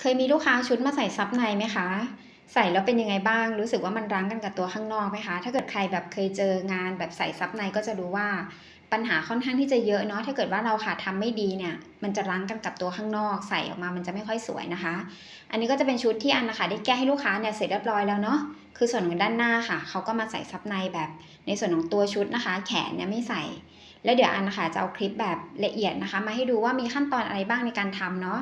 เคยมีลูกค้าชุดมาใส่ซับในไหมคะ ใส่แล้วเป็นยังไงบ้าง รู้สึกว่ามันรั้งกันกับตัวข้างนอกไหมคะ ถ้าเกิดใครแบบเคยเจองานแบบใส่ซับในก็จะรู้ว่าปัญหาค่อนข้างที่จะเยอะเนาะ ถ้าเกิดว่าเราค่ะทำไม่ดีเนี่ย มันจะรั้งกันกับตัวข้างนอก ใส่ออกมา มันจะไม่ค่อยสวยนะคะ อันนี้ก็จะเป็นชุดที่อันนะคะได้แก้ให้ลูกค้าเนี่ยเสร็จเรียบร้อยแล้วเนาะ คือส่วนของด้านหน้าค่ะเขาก็มาใส่ซับในแบบ ในส่วนของตัวชุดนะคะ แขนเนี่ยไม่ใส่ แล้วเดี๋ยวอันนะคะจะเอาคลิปแบบละเอียดนะคะ มาให้ดูว่ามีขั้นตอนอะไรบ้างในการทำเนาะ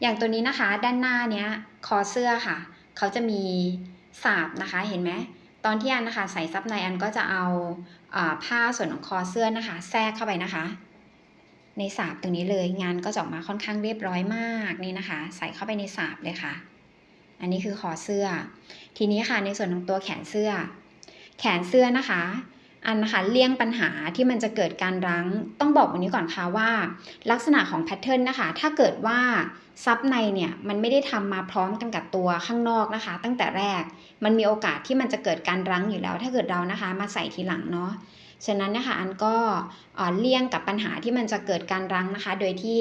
อย่างตัวนี้นะคะ ด้านหน้าเนี้ยคอเสื้อค่ะ เขาจะมีสาบนะคะเห็นไหมตอนที่อันนะคะใส่ซับในอันก็จะเอาอาผ้าส่วนของคอเสื้อนะคะ แทรกเข้าไปนะคะ ในสาบตรงนี้เลยงานก็จะออกมาค่อนข้างเรียบร้อยมากนี่นะคะ ใส่เข้าไปในสาบเลยค่ะ อันนี้คือคอเสื้อ ทีนี้ค่ะในส่วนของตัวแขนเสื้อ แขนเสื้อนะคะ อันนะคะเลี่ยงปัญหาที่มันจะเกิดการรั้ง ต้องบอกวันนี้ก่อนค่ะว่า ลักษณะของแพทเทิร์นนะคะ ถ้าเกิดว่าซับในเนี่ยมันไม่ได้ทำมาพร้อมกันกับตัวข้างนอกนะคะ ตั้งแต่แรกมันมีโอกาสที่มันจะเกิดการรั้งอยู่แล้ว ถ้าเกิดเรานะคะ มาใส่ทีหลังเนาะ ฉะนั้นนะคะอันก็เลี่ยงกับปัญหาที่มันจะเกิดการรั้งนะคะ โดยที่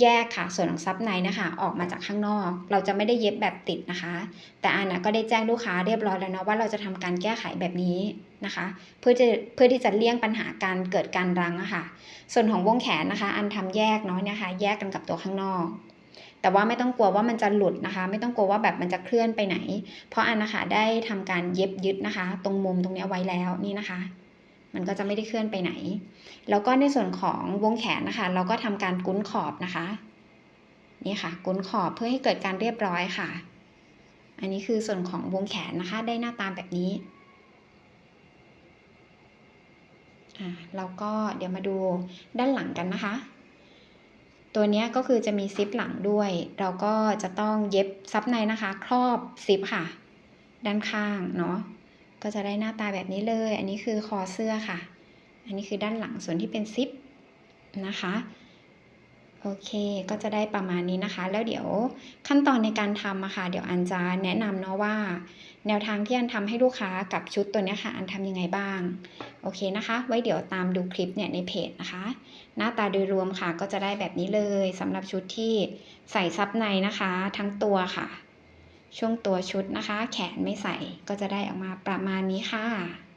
แยกค่ะส่วนของซับในนะคะ ออกมาจากข้างนอก เราจะไม่ได้เย็บแบบติดนะคะ แต่อันนะก็ได้แจ้งลูกค้าเรียบร้อยแล้วเนาะว่าเราจะทำการแก้ไขแบบนี้นะคะ เพื่อจะเพื่อที่จะเลี่ยงปัญหาการเกิดการรั้งอะค่ะ ส่วนของวงแขนนะคะ อันทำแยกเนาะนี่ยค่ะแยกกันกับตัวข้างนอกแต่ว่าไม่ต้องกลัวว่ามันจะหลุดนะคะ ไม่ต้องกลัวว่าแบบมันจะเคลื่อนไปไหน เพราะอันนะคะได้ทำการเย็บยึดนะคะ ตรงมุมตรงนี้ไว้แล้วนี่นะคะ มันก็จะไม่ได้เคลื่อนไปไหน แล้วก็ในส่วนของวงแขนนะคะ เราก็ทำการกุ้นขอบนะคะ นี่ค่ะ กุ้นขอบเพื่อให้เกิดการเรียบร้อยค่ะ อันนี้คือส่วนของวงแขนนะคะ ได้หน้าตาแบบนี้อ่าแล้วก็เดี๋ยวมาดูด้านหลังกันนะคะ ตัวนี้ก็คือจะมีซิปหลังด้วย เราก็จะต้องเย็บซับในนะคะ ครอบซิปค่ะ ด้านข้างเนาะ ก็จะได้หน้าตาแบบนี้เลย อันนี้คือคอเสื้อค่ะ อันนี้คือด้านหลังส่วนที่เป็นซิปนะคะโอเคก็จะได้ประมาณนี้นะคะ แล้วเดี๋ยวขั้นตอนในการทำอะค่ะ เดี๋ยวอันจะแนะนำเนาะว่า แนวทางที่อันทำให้ลูกค้ากับชุดตัวนี้ค่ะ อันทำยังไงบ้าง โอเคนะคะ ไว้เดี๋ยวตามดูคลิปเนี่ยในเพจนะคะ หน้าตาโดยรวมค่ะ ก็จะได้แบบนี้เลยสำหรับชุดที่ใส่ซับในนะคะ ทั้งตัวค่ะ ช่วงตัวชุดนะคะ แขนไม่ใส่ก็จะได้ออกมาประมาณนี้ค่ะ